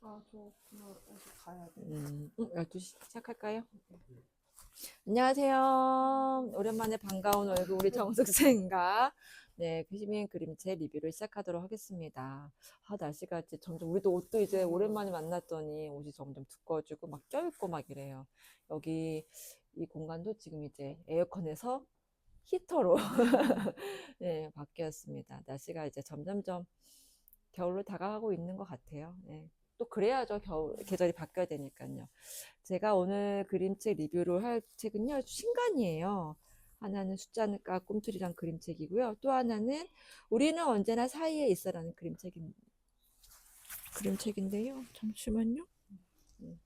아, 저 그날 어디 가야 돼. 음, 12시 시작할까요? 안녕하세요. 오랜만에 반가운 얼굴 우리 정숙생과 네, 시민 그림체 리뷰를 시작하도록 하겠습니다. 아, 날씨가 이제 점점 우리도 옷도 이제 오랜만에 만났더니 옷이 점점 두꺼워지고 막 껴입고 막 이래요. 여기 이 공간도 지금 이제 에어컨에서 히터로 네, 바뀌었습니다. 날씨가 이제 점점점 겨울로 다가가고 있는 것 같아요. 네. 또 그래야죠. 겨울 계절이 바뀌어야 되니까요. 제가 오늘 그림책 리뷰를 할 책은요. 신간이에요. 하나는 숫자가 꿈틀이란 그림책이고요. 또 하나는 우리는 언제나 사이에 있어라는 그림책인 그림책인데요. 잠시만요. 음.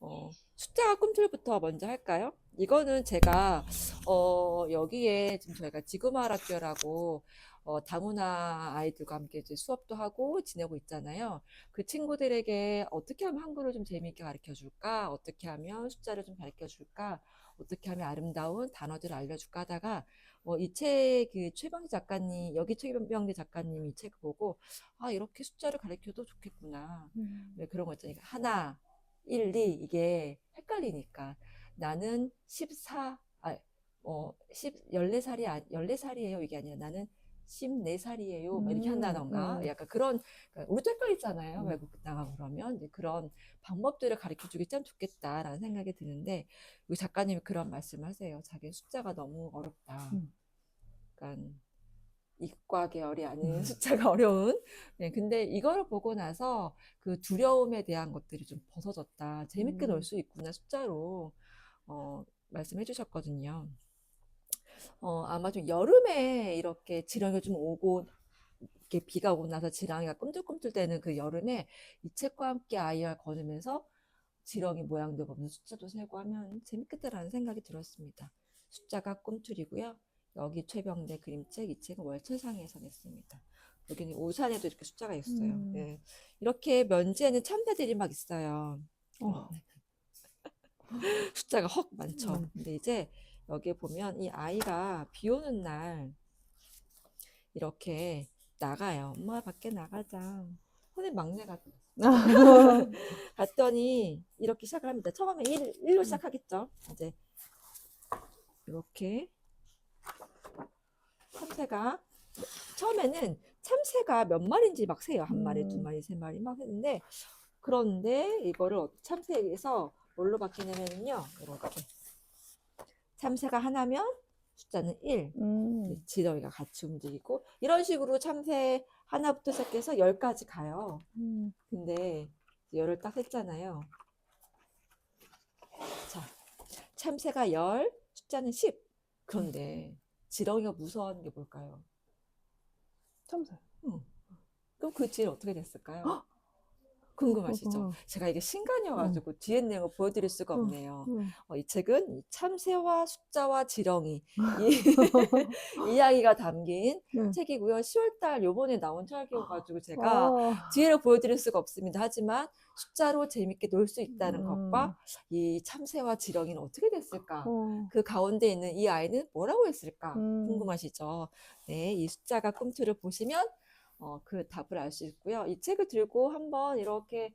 어, 숫자가 꿈틀부터 먼저 할까요? 이거는 제가 어, 여기에 지금 저희가 지구마을학교라고 어, 다문화 아이들과 함께 이제 수업도 하고 지내고 있잖아요. 그 친구들에게 어떻게 하면 한글을 좀 재미있게 가르쳐 줄까? 어떻게 하면 숫자를 좀 가르쳐 줄까? 어떻게 하면 아름다운 단어들을 알려줄까 하다가 어, 이책 그 최병재 작가님 여기 최병재 작가님이 이 책을 보고 아 이렇게 숫자를 가르쳐도 좋겠구나. 왜 그런 거 있잖아요. 하나, 1, 2 이게 헷갈리니까 나는 14, 아, 어, 10, 14살이, 아, 14살이에요. 이게 아니라 나는 14살이에요. 뭐 이렇게 음, 한다던가. 음. 약간 그런, 그러니까 우리도 헷갈리잖아요. 음. 외국 나가고 그러면. 이제 그런 방법들을 가르쳐 주기 참 좋겠다라는 생각이 드는데, 우리 작가님이 그런 말씀 하세요. 자기 숫자가 너무 어렵다. 음. 그러니까 이과 계열이 아닌 음. 숫자가 어려운. 네, 근데 이걸 보고 나서 그 두려움에 대한 것들이 좀 벗어졌다. 재밌게 음. 놀수 있구나, 숫자로. 어, 말씀해 주셨거든요. 어, 아마 좀 여름에 이렇게 지렁이 좀 오고, 이렇게 비가 오고 나서 지렁이가 꿈틀꿈틀대는 그 여름에 이 책과 함께 아이와 걸으면서 지렁이 모양도 보면서 숫자도 세고 하면 재밌겠다라는 생각이 들었습니다. 숫자가 꿈틀이고요. 여기 최병대 그림책, 이 책은 월천상에서 냈습니다. 여기는 오산에도 이렇게 숫자가 있어요. 음. 네. 이렇게 면지에는 참새들이 막 있어요. 어. 숫자가 헉 많죠. 음. 근데 이제 여기에 보면 이 아이가 비 오는 날 이렇게 나가요. 엄마 밖에 나가자. 선생님 막내가 갔더니 이렇게 시작을 합니다. 처음에 1, 일로 시작하겠죠. 이제 이렇게 참새가 처음에는 참새가 몇 마리인지 막 세요. 한 마리, 두 음. 마리, 세 마리 막 했는데 그런데 이거를 어- 참새에서 뭘로 바뀌냐면요. 이렇게 참새가 하나면 숫자는 1. 음. 지렁이가 같이 움직이고 이런 식으로 참새 하나부터 시작해서 열까지 가요. 음. 근데 열을 딱 했잖아요. 자, 참새가 열, 숫자는 10. 그런데 지렁이가 무서워하는 게 뭘까요? 참새. 그럼 그 뒤에 어떻게 됐을까요? 궁금하시죠? 그거. 제가 이게 신간이어가지고 뒤에 내용을 보여드릴 수가 응. 없네요. 음. 어, 이 책은 이 참새와 숫자와 지렁이 이 이야기가 담긴 네. 책이고요. 10월달 요번에 나온 책이어가지고 제가 어. 뒤에를 보여드릴 수가 없습니다. 하지만 숫자로 재밌게 놀 수 있다는 음. 것과 이 참새와 지렁이는 어떻게 됐을까? 어. 그 가운데 있는 이 아이는 뭐라고 했을까? 음. 궁금하시죠? 네, 이 숫자가 꿈틀을 보시면 어, 그 답을 알 수 있고요. 이 책을 들고 한번 이렇게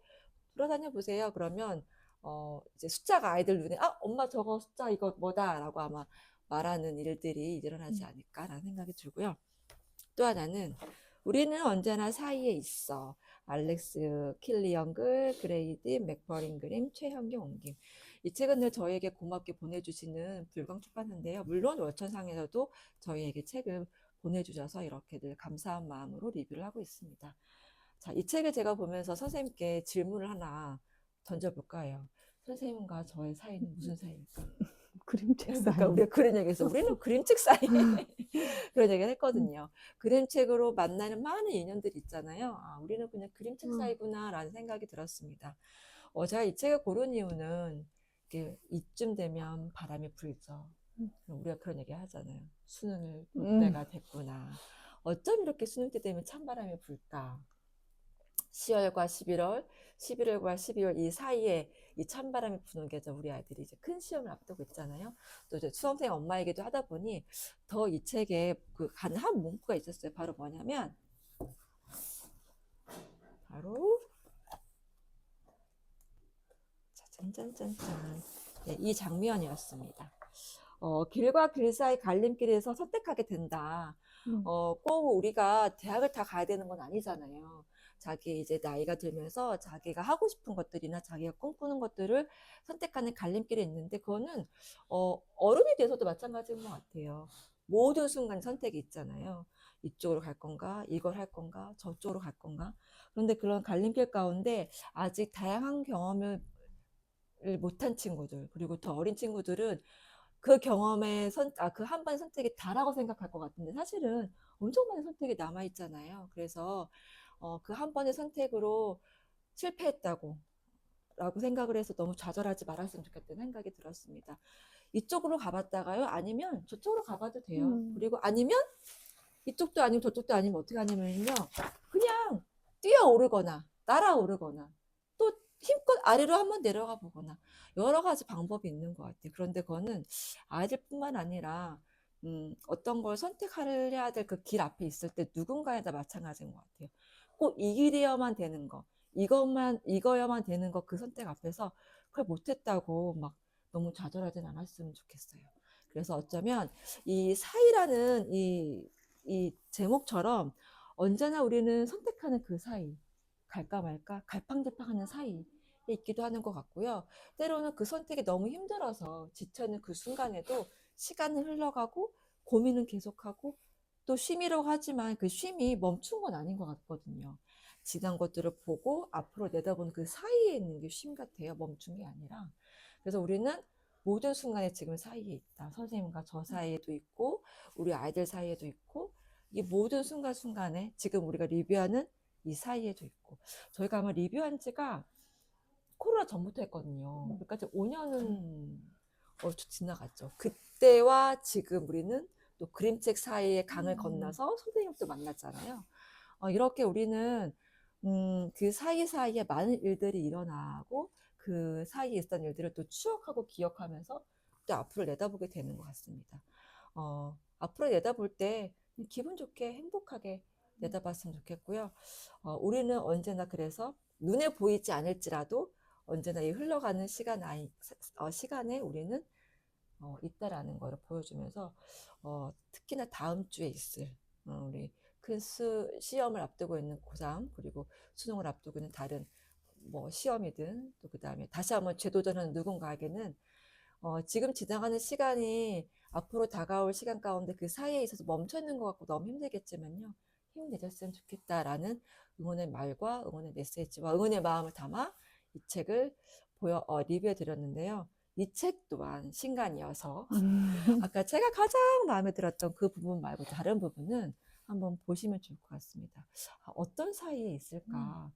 돌아다녀 보세요. 그러면 어, 이제 숫자가 아이들 눈에 아, 엄마 저거 숫자 이거 뭐다라고 아마 말하는 일들이 일어나지 음. 않을까라는 생각이 들고요. 또 하나는 우리는 언제나 사이에 있어. 알렉스 킬리언글, 그레이드 맥버린 그림, 최현경 옮김. 이 책은 늘 저희에게 고맙게 보내주시는 불광 출판사인데요. 물론 월천상에서도 저희에게 책을 보내주셔서 이렇게 늘 감사한 마음으로 리뷰를 하고 있습니다. 자, 이 책을 제가 보면서 선생님께 질문을 하나 던져볼까 해요. 선생님과 저의 사이는 무슨 사이일까? 그림책 그러니까 사이. 우리가 그런 얘기해서 우리는 그림책 사이 그런 얘기를 했거든요. 그림책으로 만나는 많은 인연들이 있잖아요. 아, 우리는 그냥 그림책 음. 사이구나라는 생각이 들었습니다. 어, 제가 이 책을 고른 이유는 이게 이쯤 되면 바람이 불죠. 음. 우리가 그런 얘기 하잖아요. 수능을 볼 음. 때가 됐구나. 어쩜 이렇게 수능 때 되면 찬바람이 불까? 10월과 11월, 11월과 12월 이 사이에 이 찬바람이 부는 게 우리 아이들이 이제 큰 시험을 앞두고 있잖아요. 또 이제 수험생 엄마이기도 하다 보니 더 이 책에 그간한 문구가 있었어요. 바로 뭐냐면 바로 짠짠짠짠. 네, 이 장면이었습니다. 어, 길과 길 사이 갈림길에서 선택하게 된다. 음. 어, 꼭 우리가 대학을 다 가야 되는 건 아니잖아요. 자기 이제 나이가 들면서 자기가 하고 싶은 것들이나 자기가 꿈꾸는 것들을 선택하는 갈림길이 있는데 그거는 어, 어른이 돼서도 마찬가지인 것 같아요. 모든 순간 선택이 있잖아요. 이쪽으로 갈 건가, 이걸 할 건가, 저쪽으로 갈 건가. 그런데 그런 갈림길 가운데 아직 다양한 경험을 못한 친구들, 그리고 더 어린 친구들은 그 경험의 선, 아, 그 한 번의 선택이 다라고 생각할 것 같은데 사실은 엄청 많은 선택이 남아 있잖아요. 그래서 어, 그 한 번의 선택으로 실패했다고 라고 생각을 해서 너무 좌절하지 말았으면 좋겠다는 생각이 들었습니다. 이쪽으로 가봤다가요? 아니면 저쪽으로 가봐도 돼요. 음. 그리고 아니면 이쪽도 아니고 저쪽도 아니면 어떻게 하냐면요. 그냥 뛰어오르거나 날아오르거나 또 힘껏 아래로 한번 내려가 보거나 여러 가지 방법이 있는 것 같아요. 그런데 그거는 아이들뿐만 아니라 음, 어떤 걸 선택해야 될 그 길 앞에 있을 때 누군가에다 마찬가지인 것 같아요. 꼭 이 길이어만 되는 거, 이것만 이거여만 되는 거 그 선택 앞에서 그걸 못했다고 막 너무 좌절하진 않았으면 좋겠어요. 그래서 어쩌면 이 사이라는 이, 이 제목처럼 언제나 우리는 선택하는 그 사이, 갈까 말까, 갈팡질팡하는 사이에 있기도 하는 것 같고요. 때로는 그 선택이 너무 힘들어서 지쳐있는 그 순간에도 시간은 흘러가고 고민은 계속하고 또 쉼이라고 하지만 그 쉼이 멈춘 건 아닌 것 같거든요. 지난 것들을 보고 앞으로 내다보는 그 사이에 있는 게 쉼 같아요. 멈춘 게 아니라. 그래서 우리는 모든 순간에 지금 사이에 있다. 선생님과 저 사이에도 있고, 우리 아이들 사이에도 있고, 이 모든 순간순간에 지금 우리가 리뷰하는 이 사이에도 있고. 저희가 아마 리뷰한 지가 코로나 전부터 했거든요. 그러니까 이제 5년은 어, 지나갔죠. 그때와 지금 우리는 또 그림책 사이의 강을 음. 건너서 선생님도 만났잖아요. 어, 이렇게 우리는 음, 그 사이사이에 많은 일들이 일어나고 그 사이에 있었던 일들을 또 추억하고 기억하면서 또 앞으로 내다보게 되는 것 같습니다. 어, 앞으로 내다볼 때 기분 좋게 행복하게 내다봤으면 좋겠고요. 어, 우리는 언제나 그래서 눈에 보이지 않을지라도 언제나 이 흘러가는 시간 아이, 어, 시간에 우리는 어, 있다라는 걸 보여주면서 어, 특히나 다음 주에 있을 어, 우리 큰 수, 시험을 앞두고 있는 고3 그리고 수능을 앞두고 있는 다른 뭐 시험이든 또 그 다음에 다시 한번 재도전하는 누군가에게는 어, 지금 지나가는 시간이 앞으로 다가올 시간 가운데 그 사이에 있어서 멈춰 있는 것 같고 너무 힘들겠지만요 힘내셨으면 좋겠다라는 응원의 말과 응원의 메시지와 응원의 마음을 담아 이 책을 보여 어, 리뷰해 드렸는데요. 이 책 또한 신간이어서 음. 아까 제가 가장 마음에 들었던 그 부분 말고 다른 부분은 한번 보시면 좋을 것 같습니다. 아, 어떤 사이에 있을까?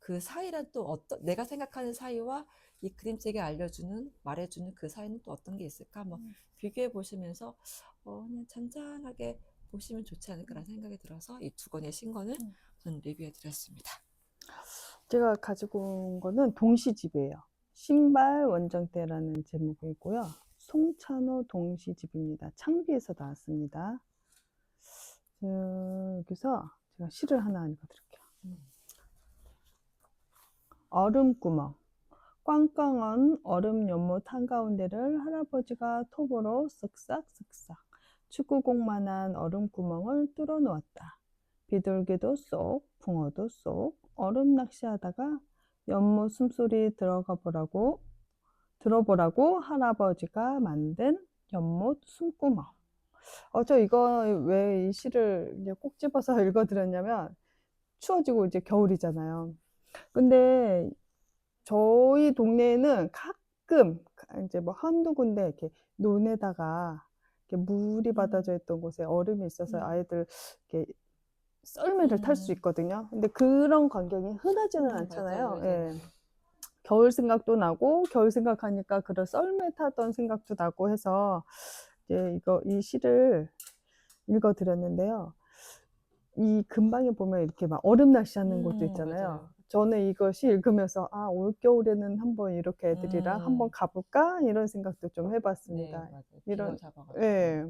그 사이란 또 어떤 내가 생각하는 사이와 이 그림책에 알려주는 말해주는 그 사이는 또 어떤 게 있을까? 음. 비교해 보시면서 어, 그냥 잔잔하게 보시면 좋지 않을까라는 생각이 들어서 이 두 권의 신간을 음. 저는 리뷰해 드렸습니다. 제가 가지고 온 거는 동시집이에요. 신발 원정대라는 제목이고요. 송찬호 동시집입니다. 창비에서 나왔습니다. 저, 여기서 제가 시를 하나 읽어드릴게요. 음. 얼음구멍. 꽝꽝한 얼음 연못 한가운데를 할아버지가 톱으로 쓱싹 쓱싹 축구공만한 얼음구멍을 뚫어 놓았다. 비둘기도 쏙, 붕어도 쏙 얼음 낚시하다가 연못 숨소리 들어가 보라고 들어보라고 할아버지가 만든 연못 숨구멍. 어, 저 이거 왜 이 시를 꼭 집어서 읽어드렸냐면 추워지고 이제 겨울이잖아요. 근데 저희 동네에는 가끔 이제 뭐 한두 군데 이렇게 논에다가 물이 받아져 있던 곳에 얼음이 있어서 음. 아이들 이렇게 썰매를 탈수 음. 있거든요. 근데 그런 광경이 흔하지는 음, 않잖아요. 맞아요, 예. 맞아요. 겨울 생각도 나고 겨울 생각하니까 그런 썰매 타던 생각도 나고 해서 이제 이거 이 시를 읽어드렸는데요. 이 근방에 보면 이렇게 막 얼음 낚시 하는 곳도 음, 있잖아요. 맞아요. 저는 이것이 읽으면서 아 올겨울에는 한번 이렇게 애들이랑 음. 한번 가볼까 이런 생각도 좀 네, 해봤습니다. 맞아요. 이런-. 예.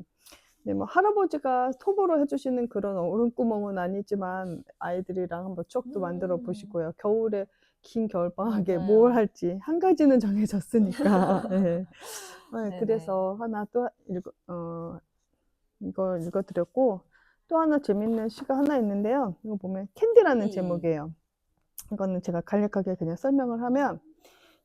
네, 뭐 할아버지가 톱으로 해주시는 그런 얼음구멍은 아니지만 아이들이랑 한번 추억도 만들어 음. 보시고요. 겨울에 긴 겨울방학에 맞아요. 뭘 할지 한 가지는 정해졌으니까. 네. 네, 네네. 그래서 하나 또 읽어, 어, 이거 읽어드렸고 또 하나 재밌는 시가 하나 있는데요. 이거 보면 캔디라는 캔디. 제목이에요. 이거는 제가 간략하게 그냥 설명을 하면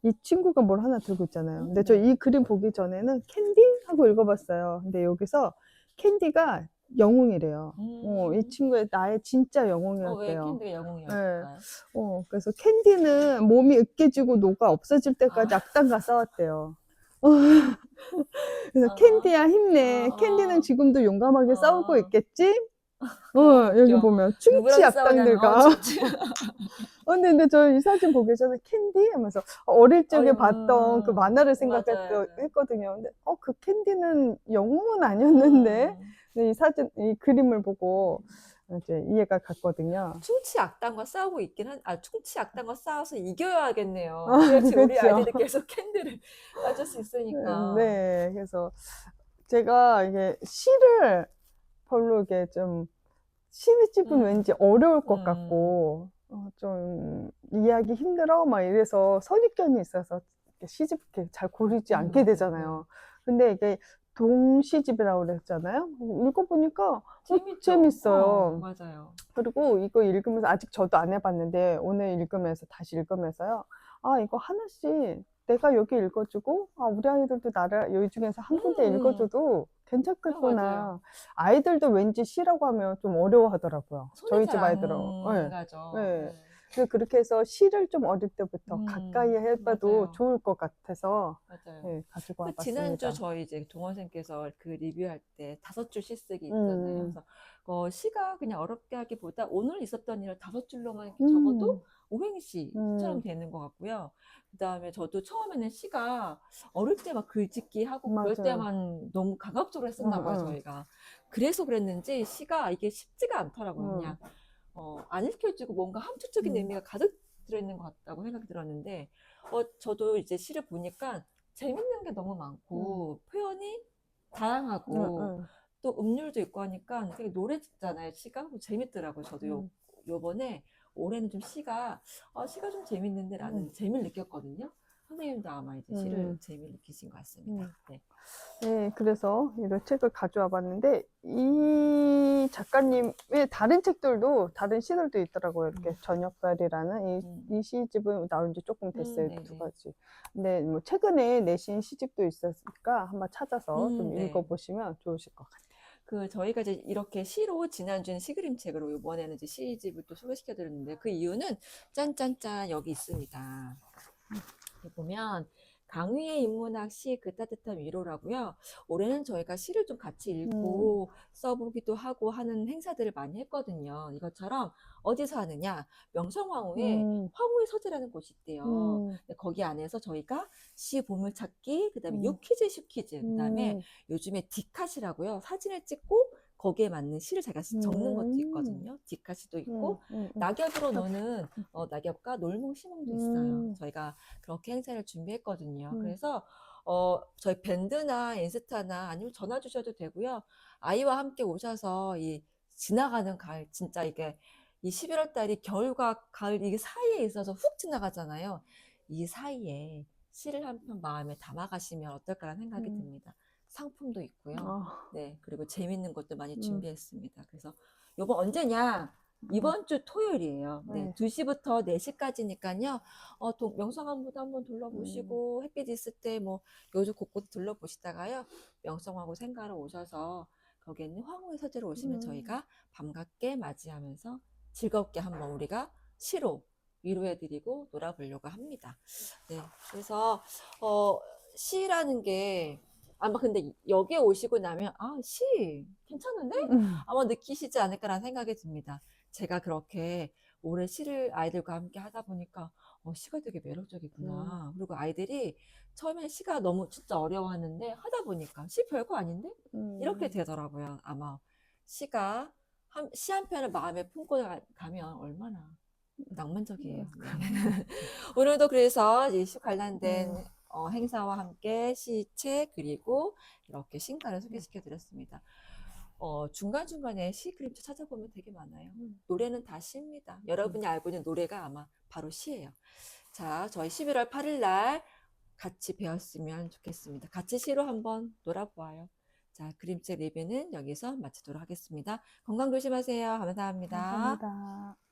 이 친구가 뭘 하나 들고 있잖아요. 근데 음, 저 네. 이 그림 보기 전에는 캔디 하고 읽어봤어요. 근데 여기서 캔디가 영웅이래요. 어, 이 음. 친구의 나의 진짜 어, 왜 영웅이었대요. 캔디가 영웅이었을까요? 어, 그래서 캔디는 몸이 으깨지고 녹아 없어질 때까지 아. 악당과 싸웠대요. 어, 그래서 아. 캔디야 힘내. 아. 캔디는 지금도 용감하게 아. 싸우고 있겠지? 어, 여기. 보면 충치 누구랑 싸우냐면, 악당들과. 어, 충치. 어, 근데, 근데 저 이 사진 보기 전에 캔디? 하면서 어릴 적에 아유, 봤던 그 만화를 맞아요. 생각했거든요. 근데 어, 그 캔디는 영웅은 아니었는데. 음. 근데 이 사진, 이 그림을 보고 이제 이해가 갔거든요. 충치 악당과 싸우고 있긴 한, 아, 충치 악당과 싸워서 이겨야겠네요. 아, 그래야지 우리 그쵸. 아이들이 계속 캔디를 가질 수 있으니까. 네, 그래서 제가 이게 시를 별로 이게 좀 시집은 음. 왠지 어려울 것 음. 같고 어, 좀 이해하기 힘들어 막 이래서 선입견이 있어서 시집 이렇게 잘 고르지 음, 않게 음, 되잖아요. 근데 이게 동시집이라고 그랬잖아요. 읽어보니까 재밌죠? 재밌어요. 어, 맞아요. 그리고 이거 읽으면서 아직 저도 안 해봤는데 오늘 읽으면서 다시 읽으면서요. 아 이거 하나씩 내가 여기 읽어주고 아 우리 아이들도 나를 여기 중에서 한 군데 음. 읽어줘도 괜찮겠구나. 맞아요. 아이들도 왠지 시라고 하면 좀 어려워하더라고요. 저희 집 아이들은. 네. 가죠. 네. 그래서 그렇게 해서 시를 좀 어릴 때부터 음, 가까이 해봐도 맞아요. 좋을 것 같아서 맞아요. 네, 가지고 그 와봤습니다. 지난주 저희 이제 동원생께서 그 리뷰할 때 다섯 줄 시 쓰기 있잖아요. 음. 그래서 어, 시가 그냥 어렵게 하기보다 오늘 있었던 일을 다섯 줄로만 이렇게 음. 적어도 오행시처럼 음. 되는 것 같고요. 그 다음에 저도 처음에는 시가 어릴 때 막 글짓기 하고 그럴 맞아요. 때만 너무 가급적으로 했었나 봐요, 응, 응. 저희가. 그래서 그랬는지 시가 이게 쉽지가 않더라고요. 응. 그냥 어, 안 읽혀지고 뭔가 함축적인 음. 의미가 가득 들어있는 것 같다고 생각이 들었는데 어, 저도 이제 시를 보니까 재밌는 게 너무 많고 표현이 다양하고 응, 응. 또 음률도 있고 하니까 되게 노래 듣잖아요. 시가 뭐 재밌더라고요. 저도 요, 음. 요번에 올해는 좀 시가 어, 시가 좀 재밌는데 라는 음. 재미를 느꼈거든요. 선생님도 아마 이제 시를 음. 재미를 느끼신 것 같습니다. 음. 네. 네, 그래서 이런 책을 가져와 봤는데, 이 작가님의 다른 책들도, 다른 시들도 있더라고요. 이렇게 음. 저녁별이라는 이, 음. 이 시집은 나온 지 조금 됐어요. 음, 두 네네. 가지. 근데 뭐 최근에 내신 시집도 있었으니까 한번 찾아서 음, 좀 네. 읽어보시면 좋으실 것 같아요. 그 저희가 이제 이렇게 시로 지난주는 시그림 책으로 이번에는 이제 시집을 또 소개시켜 드렸는데 그 이유는 짠짠짠 여기 있습니다. 보면 강위의 인문학 시 그 따뜻한 위로라고요. 올해는 저희가 시를 좀 같이 읽고 써보기도 하고 하는 행사들을 많이 했거든요. 이것처럼 어디서 하느냐? 명성황후에 음, 황후의 서재라는 곳이 있대요. 음, 거기 안에서 저희가 시 보물찾기, 그다음에 음. 유퀴즈, 슈퀴즈, 그다음에 음, 요즘에 디카시라고요. 사진을 찍고 거기에 맞는 시를 제가 적는 것도 음. 있거든요. 디카시도 있고 음, 음, 음. 낙엽으로 노는 어, 낙엽과 놀몽 시몽도 있어요. 음. 저희가 그렇게 행사를 준비했거든요. 음. 그래서 어, 저희 밴드나 인스타나 아니면 전화 주셔도 되고요. 아이와 함께 오셔서 이 지나가는 가을 진짜 이게 이 11월 달이 겨울과 가을 이게 사이에 있어서 훅 지나가잖아요. 이 사이에 시를 한 편 마음에 담아가시면 어떨까라는 생각이 음. 듭니다. 상품도 있고요. 아, 네, 그리고 재밌는 것도 많이 음. 준비했습니다. 그래서 요번 언제냐? 이번 주 토요일이에요. 네, 네. 2시부터 4시까지니까요. 어, 동, 명성황후도 한번 둘러보시고, 햇빛 있을 때 뭐, 요즘 곳곳 둘러보시다가요. 명성황후 생가로 오셔서, 거기에 있는 황후의 서재로 오시면 음. 저희가 밤갑게 맞이하면서 즐겁게 한번 우리가 시로 위로해드리고 놀아보려고 합니다. 네, 그래서, 어, 시라는 게, 아마 근데 여기에 오시고 나면, 아, 시, 괜찮은데? 음, 아마 느끼시지 않을까라는 생각이 듭니다. 제가 그렇게 올해 시를 아이들과 함께 하다 보니까 어, 시가 되게 매력적이구나. 그리고 아이들이 처음엔 시가 너무 진짜 어려워하는데 하다 보니까 시 별거 아닌데? 이렇게 음. 되더라고요. 아마 시가 한, 시 한 편을 마음에 품고 가- 가면 얼마나 낭만적이에요. 네. 오늘도 그래서 이시 관련된 음. 어, 행사와 함께 시책 그리고 이렇게 신간을 소개시켜 드렸습니다. 어, 중간중간에 시 그림책 찾아보면 되게 많아요. 음. 노래는 다 시입니다. 여러분이 알고 있는 노래가 아마 바로 시예요. 자, 저희 11월 8일 날 같이 배웠으면 좋겠습니다. 같이 시로 한번 놀아보아요. 자, 그림책 리뷰는 여기서 마치도록 하겠습니다. 건강 조심하세요. 감사합니다. 감사합니다.